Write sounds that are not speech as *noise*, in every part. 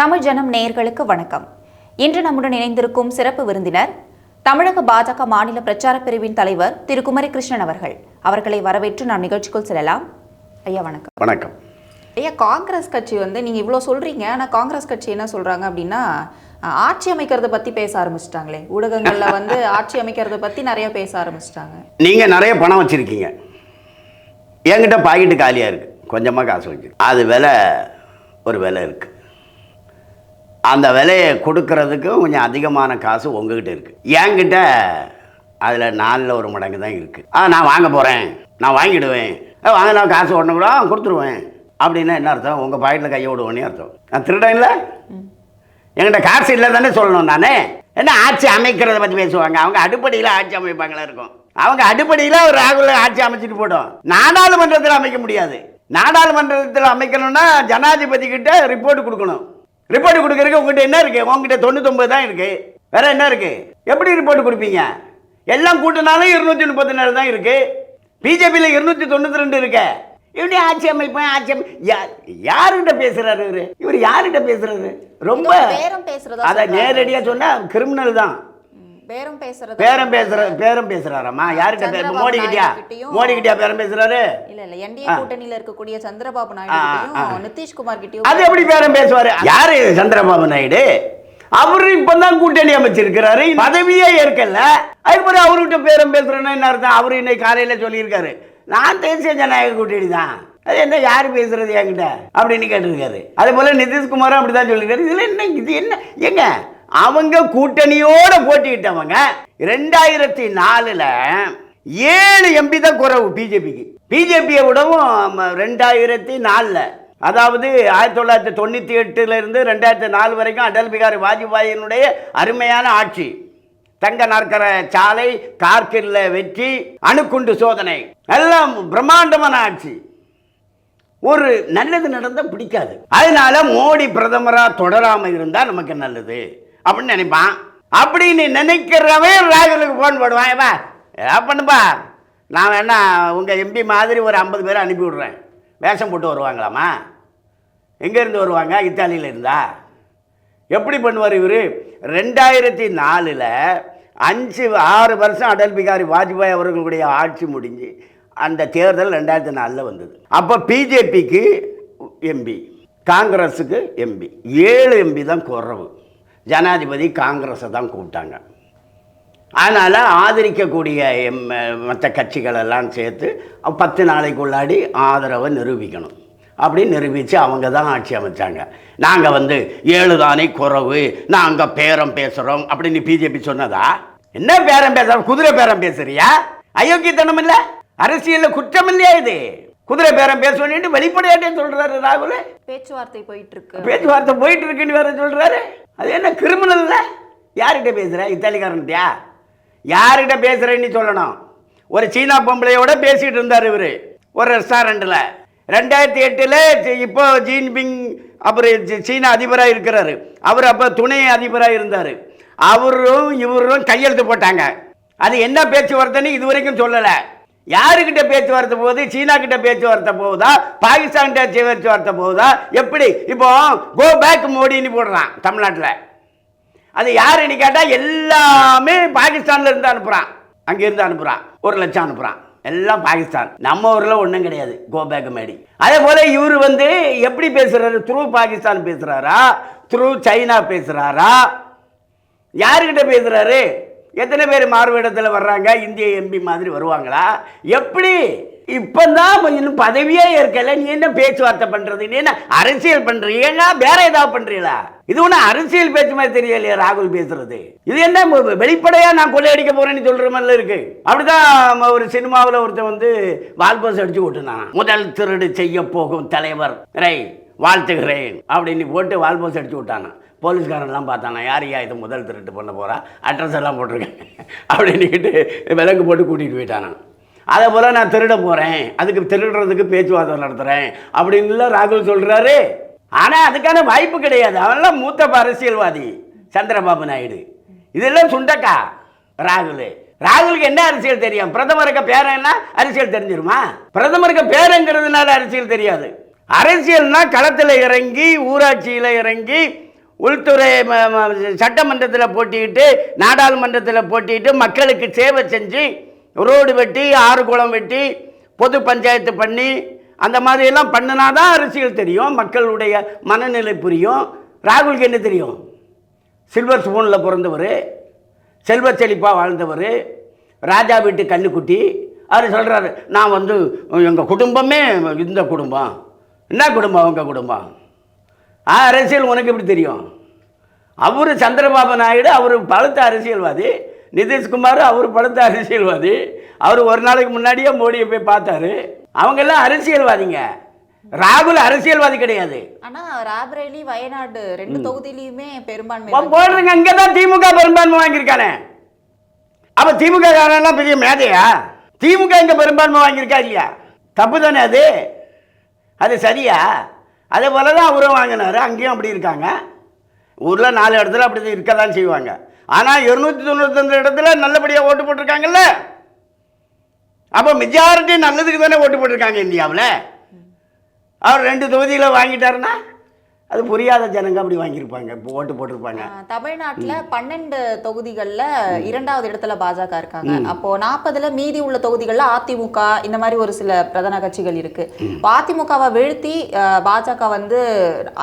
தமிழ் ஜனம் நேயர்களுக்கு வணக்கம். இன்று நம்முடன் இணைந்திருக்கும் சிறப்பு விருந்தினர் தமிழக பாஜக மாநில பிரச்சார பிரிவின் தலைவர் திரு குமரி கிருஷ்ணன் அவர்கள். அவர்களை வரவேற்று நாம் நிகழ்ச்சிக்குள் செல்லலாம். ஐயா வணக்கம். வணக்கம். ஐயா காங்கிரஸ் கட்சி வந்து நீங்க இவ்வளோ சொல்றீங்க ஆனால் காங்கிரஸ் கட்சி என்ன சொல்றாங்க அப்படின்னா ஆட்சி அமைக்கிறத பத்தி பேச ஆரம்பிச்சிட்டாங்களே. ஊடகங்கள்ல வந்து ஆட்சி அமைக்கிறத பத்தி நிறைய பேச ஆரம்பிச்சிட்டாங்க. நீங்கள் நிறைய பணம் வச்சுருக்கீங்க. என்கிட்ட பாக்கெட்டு காலியாக இருக்குது கொஞ்சமாக காசு வச்சு அது விலை ஒரு விலை இருக்குது அந்த விலையை கொடுக்கறதுக்கு கொஞ்சம் அதிகமான காசு உங்ககிட்ட இருக்குது என்கிட்ட அதில் நாலில் ஒரு மடங்கு தான் இருக்குது ஆ நான் வாங்க போகிறேன் நான் வாங்கிடுவேன். வாங்கினா காசு ஒன்று கூட கொடுத்துருவேன். அப்படின்னா என்ன அர்த்தம்? உங்கள் பாக்கெட்டில் கையை விடுவோன்னே அர்த்தம். நான் திருடன் இல்லை என்கிட்ட காசு இல்லை தானே சொல்லணும் நானே. என்ன ஆட்சி அமைக்கிறத பற்றி பேசுவாங்க? அவங்க அடிப்படையில் ஆட்சி அமைப்பாங்களா இருக்கும். அவங்க அடிப்படையில் ஒரு ராகுல ஆட்சி அமைச்சிட்டு போட்டோம். நாடாளுமன்றத்தில் அமைக்க முடியாது. நாடாளுமன்றத்தில் அமைக்கணும்னா ஜனாதிபதி கிட்ட ரிப்போர்ட் கொடுக்கணும். ரிப்போர்ட் கொடுக்கறதுக்கு உங்ககிட்ட என்ன இருக்கு? உங்ககிட்ட தொண்ணூத்தொம்பது தான் இருக்கு. வேற என்ன இருக்கு? எப்படி ரிப்போர்ட் கொடுப்பீங்க? எல்லாம் கூட்டினாலும் இருநூத்தி முப்பத்தி நாலு தான் இருக்கு. பிஜேபியில் இருநூத்தி தொண்ணூத்தி ரெண்டு இருக்கு. இப்படி ஆட்சி அமைப்பேன் ஆட்சி யாருகிட்ட பேசுறாரு இவரு? இவர் யாருகிட்ட பேசுறாரு? ரொம்ப பேசுறதா அதை. நேரடியா சொன்னா கிரிமினல் தான். பேரம் பேசுறது பேரம் பேசுற பேரம் பேசுறாராமா சந்திரபாபு மோடி கிட்டயா மோடி கிட்டயா பேரம் பேசுறாரு? இல்ல இல்ல என்டிஏ கூட்டணியில இருக்கக்கூடிய சந்திரபாபு நாயுடு நிதிஷ்குமார் கிட்டயும் அது எப்படி பேரம் பேசுவாரு? யாரு சந்திரபாபு நாயுடு? அவரு இப்பதான் கூட்டணி அமைச்சிருக்கிறாரு. பதவியே ஏற்கல. அதுக்கப்புறம் அவர்கிட்ட பேரம் பேசுறேன்னா என்ன அர்த்தம்? அவரு இன்னைக்கு காலையில சொல்லியிருக்காரு. நான் தேசிய ஜனநாயக கூட்டணி தான். அது என்ன யாரு பேசுறது என்கிட்ட? அப்படின்னு கேட்டிருக்காரு. அதே போல நிதிஷ்குமாரும் அப்படிதான் சொல்லியிருக்காரு. இதுல என்ன இது என்ன எங்க அவங்க கூட்டணியோட போட்டிக்கிட்டவங்க ரெண்டாயிரத்தி நாலுல ஏழு எம்பி தான் குறவு பிஜேபிக்கு. பிஜேபியை விடவும் ரெண்டாயிரத்தி நாலில். அதாவது ஆயிரத்தி தொள்ளாயிரத்தி தொண்ணூற்றி எட்டுலேருந்து ரெண்டாயிரத்தி நாலு வரைக்கும் அடல் பிகாரி வாஜ்பாயினுடைய அருமையான ஆட்சி. தங்க நாற்கர சாலை கார்கில்ல வெற்றி அணுக்குண்டு சோதனை எல்லாம் பிரம்மாண்டமான ஆட்சி. ஒரு நல்லது நடந்தால் பிடிக்காது. அதனால மோடி பிரதமராக தொடராமல் இருந்தால் நமக்கு நல்லது. அப்படின்னு நினைப்பான். அப்படின்னு நினைக்கிறவன் ராகுலுக்கு ஃபோன் போடுவான். ஏப்பா ஏதா பண்ணுப்பா. நான் வேணா உங்கள் எம்பி மாதிரி ஒரு ஐம்பது பேரை அனுப்பி விட்றேன். வேஷம் போட்டு வருவாங்களாமா எங்கேருந்து வருவாங்க? இத்தாலியில இருந்தா? எப்படி பண்ணுவார் இவர்? ரெண்டாயிரத்தி நாலில் அஞ்சு ஆறு வருஷம் அடல் பிகாரி வாஜ்பாய் அவர்களுடைய ஆட்சி முடிஞ்சு அந்த தேர்தல் ரெண்டாயிரத்தி நாலில் வந்தது. அப்போ பிஜேபிக்கு எம்பி காங்கிரஸுக்கு எம்பி ஏழு எம்பி தான் குறவு. ஜனாதிபதி காங்கிரஸை தான் கூப்பிட்டாங்க. அதனால் ஆதரிக்கக்கூடிய மற்ற கட்சிகள் எல்லாம் சேர்த்து பத்து நாளைக்குள்ளாடி ஆதரவை நிரூபிக்கணும். அப்படி நிரூபித்து அவங்க தான் ஆட்சி அமைச்சாங்க. நாங்கள் வந்து ஏழு தானே குறவு நாங்கள் பேரம் பேசுகிறோம் அப்படின்னு பிஜேபி சொன்னதா? என்ன பேரம் பேசுற குதிரை பேரம் பேசுறியா? அயோக்கியத்தனம் இல்லை? அரசியலில் குற்றம் இல்லையா இது? குதிரை பேரம் பேசுவேன்னு வெளிப்படையாட்டே சொல்கிறாரு ராகுல். பேச்சுவார்த்தை போயிட்டு இருக்கு. பேச்சுவார்த்தை போயிட்டு இருக்குன்னு வேற சொல்றாரு. அது என்ன கிரிமினல் யார்கிட்ட பேசுகிற இத்தாலிக்காரன்ட்டியா யார்கிட்ட பேசுகிறேன்னு சொல்லணும். ஒரு சீனா பொம்பளையோட பேசிகிட்டு இருந்தார் இவர். ஒரு ரெஸ்டாரண்ட்டில் ரெண்டாயிரத்தி எட்டில் இப்போ ஜின்பிங் அப்புறம் சீனா அதிபராக இருக்கிறாரு. அவர் அப்போ துணை அதிபராக இருந்தார். அவரும் இவரும் கையெழுத்து போட்டாங்க. அது என்ன பேச்சுவார்த்தைன்னு இது வரைக்கும் சொல்லலை. யாருக்கிட்ட பேச்சுவார்த்தை போகுது? சீனா கிட்ட பேச்சுவார்த்தை போகுதா? பாகிஸ்தான் கிட்ட பேச்சுவார்த்தை போகுதா? எப்படி? இப்போ கோ பேக் மோடின்னு போடுறான் தமிழ்நாட்டில். அது யாருன்னு கேட்டால் எல்லாமே பாகிஸ்தான்ல இருந்து அனுப்புகிறான் அங்கேருந்து அனுப்புகிறான் ஒரு லட்சம் அனுப்புகிறான் எல்லாம் பாகிஸ்தான். நம்ம ஊரில் ஒன்றும் கிடையாது. Go back Modi. அதே போல் இவர் வந்து எப்படி பேசுகிறாரு த்ரூ பாகிஸ்தான் பேசுகிறாரா த்ரூ சைனா பேசுகிறாரா யாருக்கிட்ட பேசுறாரு? எத்தனை பேர் மாறுவேடத்தில் வர்றாங்க? இந்திய எம்பி மாதிரி வருவாங்களா? எப்படி? இப்போ தான் இன்னும் பதவியே ஏற்கல. நீ என்ன பேச்சுவார்த்தை பண்ணுறது நீ என்ன அரசியல் பண்றீங்க வேற ஏதாவது பண்ணுறீங்களா இது ஒன்றும் அரசியல் பேச்சு மாதிரி தெரியலையே ராகுல் பேசுறது. இது என்ன வெளிப்படையாக நான் கொள்ளையடிக்க போறேன்னு சொல்ற மாதிரில இருக்கு. அப்படிதான் ஒரு சினிமாவில் ஒருத்தர் வந்து வால்போஸ் அடிச்சு விட்டுனா முதல் திருடு செய்ய போகும் தலைவர். ரைட். வாழ்த்துகிறேன் அப்படின்னு போட்டு வால்போஸ் அடிச்சு விட்டானா. போலீஸ்காரன்லாம் பார்த்தானா யாரையா இது முதல் திருட்டு பண்ண போகிறா அட்ரஸ் எல்லாம் போட்டிருக்கேன். *laughs* அப்படின்னுக்கிட்டு விலங்கு போட்டு கூட்டிகிட்டு போயிட்டானா. அதே போல் நான் திருட போகிறேன் அதுக்கு திருடுறதுக்கு பேச்சுவார்த்தை நடத்துகிறேன் அப்படின்லாம் ராகுல் சொல்கிறாரு ஆனால் அதுக்கான வாய்ப்பு கிடையாது. அவன்லாம் மூத்த அரசியல்வாதி சந்திரபாபு நாயுடு. இதெல்லாம் சுண்டக்கா ராகுல். ராகுலுக்கு என்ன அரசியல் தெரியும்? பிரதமருக்கு பேரன்னா அரசியல் தெரிஞ்சிருமா? பிரதமருக்கு பேரங்கிறதுனால அரசியல் தெரியாது. அரசியல்னா களத்தில் இறங்கி ஊராட்சியில் இறங்கி உள்துறை ம- சட்டமன்றத்தில் போட்டிக்கிட்டு நாடாளுமன்றத்தில் போட்டிக்கிட்டு மக்களுக்கு சேவை செஞ்சு ரோடு வெட்டி ஆறு குளம் வெட்டி பொது பஞ்சாயத்து பண்ணி அந்த மாதிரியெல்லாம் பண்ணினா தான் அரசியல் தெரியும் மக்களுடைய மனநிலை புரியும். ராகுலுக்கு என்ன தெரியும்? சில்வர் ஸ்பூனில் பிறந்தவர் செல்வ செழிப்பாக வாழ்ந்தவர் ராஜா வீட்டு கண்ணுக்குட்டி அவர் சொல்கிறாரு நான் வந்து எங்கள் குடும்பமே இந்த குடும்பம். என்ன குடும்பம் உங்கள் குடும்பம்? ஆ அரசியல் உனக்கு எப்படி தெரியும்? அவர் சந்திரபாபு நாயுடு அவர் பழுத்த அரசியல்வாதி. நிதிஷ்குமார் அவர் பழுத்த அரசியல்வாதி. அவர் ஒரு நாளைக்கு முன்னாடியே மோடியை போய் பார்த்தாரு. அவங்கெல்லாம் அரசியல்வாதிங்க. ராகுல் அரசியல்வாதி கிடையாது. ஆனா ராபரேலி வயநாடு ரெண்டு தொகுதியிலயுமே பெரும்பான்மை போடுறங்க இங்கே தான் திமுக பெரும்பான்மை வாங்கியிருக்கானே. அப்போ திமுக காரெல்லாம் பெரிய மேதையா? திமுக இங்கே பெரும்பான்மை வாங்கியிருக்கா இல்லையா? தப்பு தானே அது? அது சரியா? அதே போல தான் அவரும் வாங்கினாரு அங்கேயும் அப்படி இருக்காங்க. ஊரில் நாலு இடத்துல அப்படி இருக்க தான் செய்வாங்க. ஆனால் இருநூத்தி தொண்ணூத்தஞ்சு இடத்துல நல்லபடியாக ஓட்டு போட்டிருக்காங்கல்ல? அப்போ மெஜாரிட்டி நல்லதுக்கு தானே ஓட்டு போட்டிருக்காங்க இந்தியாவில்? அவர் ரெண்டு தொகுதியில் வாங்கிட்டாருன்னா? அது புரியாத ஜனங்க அப்படி வாங்கியிருப்பாங்க ஓட்டு போட்டிருப்பாங்க. தமிழ்நாட்டுல பன்னெண்டு தொகுதிகள்ல இரண்டாவது இடத்துல பாஜக இருக்காங்க. அப்போ நாற்பதுல மீதி உள்ள தொகுதிகள்ல அதிமுக இந்த மாதிரி ஒரு சில பிரதான கட்சிகள் இருக்கு. அதிமுகவை வீழ்த்தி பாஜக வந்து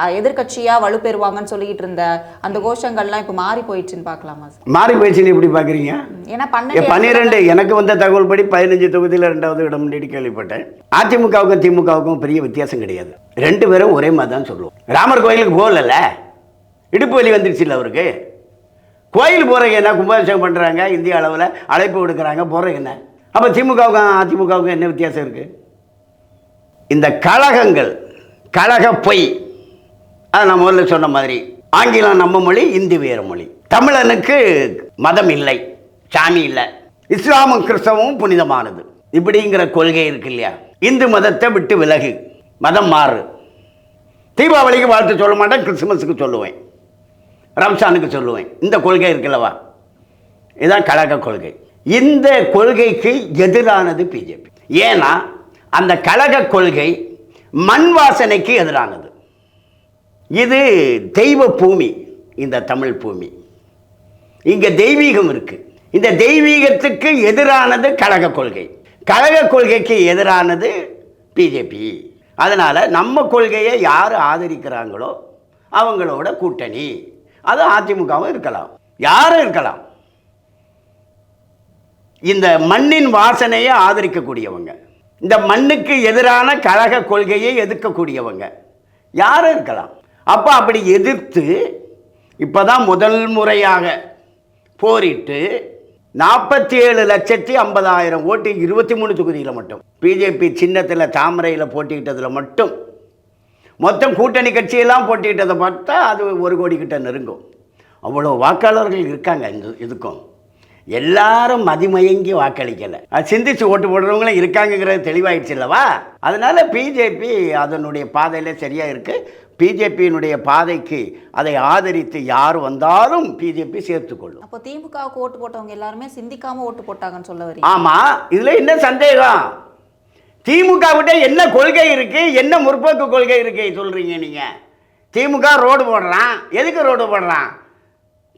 ஆஹ் எதிர்க்கட்சியா வலுப்பெறுவாங்கன்னு சொல்லிட்டு இருந்த அந்த கோஷங்கள்லாம் இப்போ மாறி போயிடுச்சுன்னு பார்க்கலாமா மாறி போயிடுச்சுன்னு எப்படி பார்க்குறீங்க? ஏன்னா பன்னிரெண்டு. எனக்கு வந்த தகவல் படி பதினஞ்சு தொகுதியில் ரெண்டாவது இடம் கேள்விப்பட்டேன். அதிமுகவுக்கும் திமுகவுக்கும் பெரிய வித்தியாசம் கிடையாது. ரெண்டு பேரும் ஒரே மாதிரி தான் சொல்லுவோம். ராமர் கோயிலுக்கு போகலல்ல இடுப்பு வலி வந்துருச்சுல்ல அவருக்கு. கோயில் போகிறவங்க என்ன கும்பாபிஷேகம் பண்ணுறாங்க இந்திய அளவில் அழைப்பு விடுக்கிறாங்க. போகிறவங்க என்ன? அப்போ திமுகவுக்கும் அதிமுகவுக்கும் என்ன வித்தியாசம் இருக்குது இந்த கழகங்கள் கழக பொய். அது நான் முதல்ல சொன்ன மாதிரி. ஆங்கிலம் நம்ம மொழி இந்தி வேறு மொழி. தமிழனுக்கு மதம் இல்லை. சாமி இல்லை. இஸ்லாமும் கிறிஸ்தவமும் புனிதமானது. இப்படிங்கிற கொள்கை இருக்கு இல்லையா? இந்து மதத்தை விட்டு விலகு. மதம் மாறு. தீபாவளிக்கு வாழ்த்து சொல்ல மாட்டேன் கிறிஸ்துமஸுக்கு சொல்லுவேன். ரம்ஜானுக்கு சொல்லுவேன். இந்த கொள்கை இருக்குல்லவா இதுதான் கழக கொள்கை. இந்த கொள்கைக்கு எதிரானது பிஜேபி. ஏன்னா அந்த கழக கொள்கை மண் வாசனைக்கு எதிரானது. இது தெய்வ பூமி இந்த தமிழ் பூமி. இங்கே தெய்வீகம் இருக்குது இந்த தெய்வீகத்துக்கு எதிரானது கழக கொள்கை. கழக கொள்கைக்கு எதிரானது பிஜேபி அதனால் நம்ம கொள்கையை யார் ஆதரிக்கிறாங்களோ அவங்களோட கூட்டணி. அது அதிமுகவும் இருக்கலாம். யாரும் இருக்கலாம். இந்த மண்ணின் வாசனையை ஆதரிக்கக்கூடியவங்க. இந்த மண்ணுக்கு எதிரான கழக கொள்கையை எதிர்க்கக்கூடியவங்க. யாரும் இருக்கலாம். அப்போ அப்படி எதிர்த்து இப்போ தான் முதல் முறையாக போரிட்டு நாற்பத்தி ஏழு லட்சத்தி ஐம்பதாயிரம் ஓட்டு இருபத்தி மூணு தொகுதியில் மட்டும். பிஜேபி சின்னத்தில் தாமரையில் போட்டிக்கிட்டதில் மட்டும். மொத்தம் கூட்டணி கட்சியெல்லாம் போட்டிக்கிட்டதை பார்த்தா அது ஒரு கோடி கிட்ட நெருங்கும். அவ்வளோ வாக்காளர்கள் இருக்காங்க இந்த இதுக்கும். எல்லாரும் மதிமயங்கி வாக்களிக்கலை. அது சிந்திச்சு ஓட்டு போடுறவங்களும் இருக்காங்கங்கிறது தெளிவாயிடுச்சு இல்லவா? அதனால் பிஜேபி அதனுடைய பாதையில் சரியாக இருக்குது பிஜேபியினுடைய பாதைக்கு அதை ஆதரித்து யார் வந்தாலும் பிஜேபி சேர்த்துக்கொள்ளும். அப்போ திமுகவுக்கு ஓட்டு போட்டவங்க எல்லாருமே சிந்திக்காம ஓட்டு போட்டாங்கன்னு சொல்ல வரீங்க. ஆமாம் இதில் என்ன சந்தேகம்? திமுக கிட்ட என்ன கொள்கை இருக்கு? என்ன முற்போக்கு கொள்கை இருக்கு சொல்றீங்க நீங்க? திமுக ரோடு போடுறான். எதுக்கு ரோடு போடுறான்?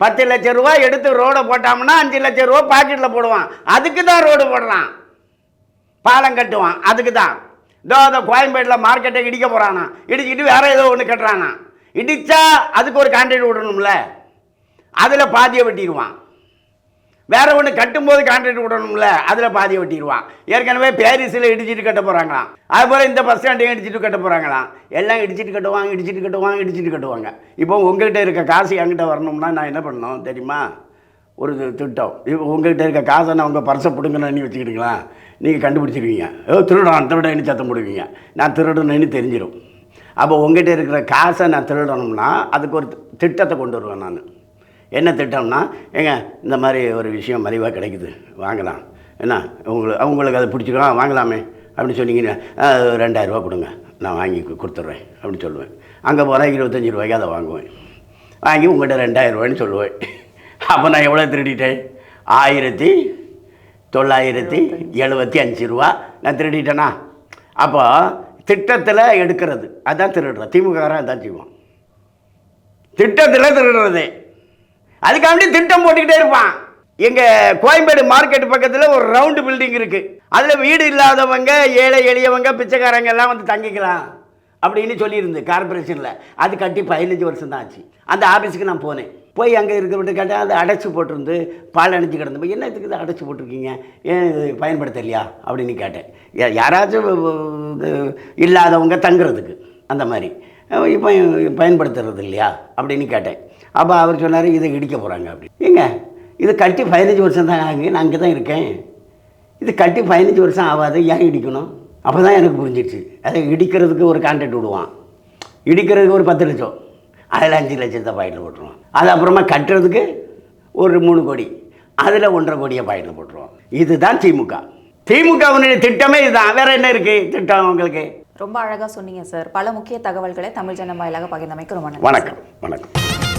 பத்து லட்சம் ரூபாய் எடுத்து ரோடை போட்டாங்கன்னா அஞ்சு லட்சம் ரூபா பாக்கெட்டில் போடுவான். அதுக்கு தான் ரோடு போடுறான். பாலம் கட்டுவான். அதுக்கு தான். இதோ அந்த கோயம்பேட்டில் மார்க்கெட்டை இடிக்க போகிறானா இடிச்சிட்டு வேறு ஏதோ ஒன்று கட்டுறானா? இடித்தா அதுக்கு ஒரு கான்ட்ராக்ட் விடணும்ல? அதில் பாதியை வெட்டிடுவான். வேற ஒன்று கட்டும்போது கான்ட்ராக்ட் விடணும்ல? அதில் பாதியை வெட்டிடுவான். ஏற்கனவே பேரிஸில் இடிச்சிட்டு கட்ட போகிறாங்களாம் அதுபோல் இந்த பஸ் ஸ்டாண்டையும் இடிச்சிட்டு கட்ட போகிறாங்களாம் எல்லாம் இடிச்சிட்டு கட்டுவாங்க இடிச்சிட்டு கட்டுவாங்க இடிச்சிட்டு கட்டுவாங்க. இப்போ உங்கள்கிட்ட இருக்க காசு என்கிட்ட வரணும்னா நான் என்ன பண்ணணும் தெரியுமா? ஒரு திட்டம். இப்போ உங்ககிட்ட இருக்க காசை நான் உங்கள் பர்ஸை பிடுங்கன்னு வச்சுக்கிட்டீங்களா? நீங்கள் கண்டுபிடிச்சிருவீங்க. ஓ திருடான் திருடன்னு சத்தம் போடுவீங்க. நான் திருடணுன்னு தெரிஞ்சிடும் அப்போ உங்ககிட்ட இருக்கிற காசை நான் திருடணும்னா அதுக்கு ஒரு திட்டத்தை கொண்டு வருவேன் நான். என்ன திட்டம்னா ஏங்க இந்த மாதிரி ஒரு விஷயம் மலிவாக கிடைக்குது. வாங்கலாம். என்ன? உங்களுக்கு அவங்களுக்கு அதை பிடிச்சிக்கலாம் வாங்கலாமே. அப்படின்னு சொன்னீங்கன்னா ரெண்டாயிரரூபா கொடுங்க. நான் வாங்கி கொடுத்துட்றேன் அப்படின்னு சொல்லுவேன். அங்கே போனால் இருபத்தஞ்சி ரூபாய்க்கு அதை வாங்குவேன். வாங்கி உங்கள்கிட்ட ரெண்டாயிரம் சொல்லுவேன். அப்போ நான் எவ்வளோ திருடிட்டேன்? ஆயிரத்தி தொள்ளாயிரத்தி எழுபத்தி அஞ்சு ரூபா. நான் திருடிட்டேனா? அப்போ திட்டத்தில் எடுக்கிறது. அதான் திருடுறேன் திமுககாரன் அதான் செய்வான். திட்டத்தில் திருடுறது. அதுக்காண்டி திட்டம் போட்டுக்கிட்டே இருப்பான். எங்கள் கோயம்பேடு மார்க்கெட் பக்கத்தில் ஒரு ரவுண்டு பில்டிங் இருக்குது அதில் வீடு இல்லாதவங்க ஏழை எளியவங்க பிச்சைக்காரங்க எல்லாம் வந்து தங்கிக்கலாம் அப்படின்னு சொல்லியிருந்து கார்பரேஷனில் அது கட்டி பதினஞ்சு வருஷம் தான் ஆச்சு. அந்த ஆஃபீஸுக்கு நான் போனேன். போய் அங்கே இருக்கிறவட்ட கேட்டேன் அது அடைச்சி போட்டிருந்து பால் அணைச்சி கிடந்து என்ன இதுக்கு இதை அடைச்சி போட்டிருக்கீங்க? ஏன் இது பயன்படுத்தலையா? அப்படின்னு கேட்டேன். யாராச்சும் இது இல்லாதவங்க தங்குறதுக்கு அந்த மாதிரி. இப்போ பயன்படுத்துறது இல்லையா? அப்படின்னு கேட்டேன். அப்போ அவர் சொன்னார் இதை இடிக்க போகிறாங்க அப்படி. ஏங்க இது கட்டி பதினஞ்சு வருஷம் தான் ஆகுங்க நான் அங்கே தான் இருக்கேன். இது கட்டி பதினஞ்சு வருஷம் ஆகாது ஏன் இடிக்கணும்? அப்போ தான் எனக்கு புரிஞ்சிடுச்சு அதை இடிக்கிறதுக்கு ஒரு கான்ட்ராக்ட் விடுவான். இடிக்கிறதுக்கு ஒரு பத்து லட்சம். அதில் அஞ்சு லட்சத்தை பாயிண்டில் போட்டுருவான் அது அப்புறமா கட்டுறதுக்கு ஒரு மூணு கோடி. அதில் ஒன்றரை கோடியை பாயிண்டில் போட்டுருவான் இதுதான் திமுக. திமுகவினுடைய திட்டமே இதுதான். வேற என்ன இருக்குது திட்டம் உங்களுக்கு? ரொம்ப அழகா சொன்னீங்க சார். பல முக்கிய தகவல்களை தமிழ் ஜனம் வாயிலாக பகிர்ந்தமைக்கு ரொம்ப வணக்கம் வணக்கம்.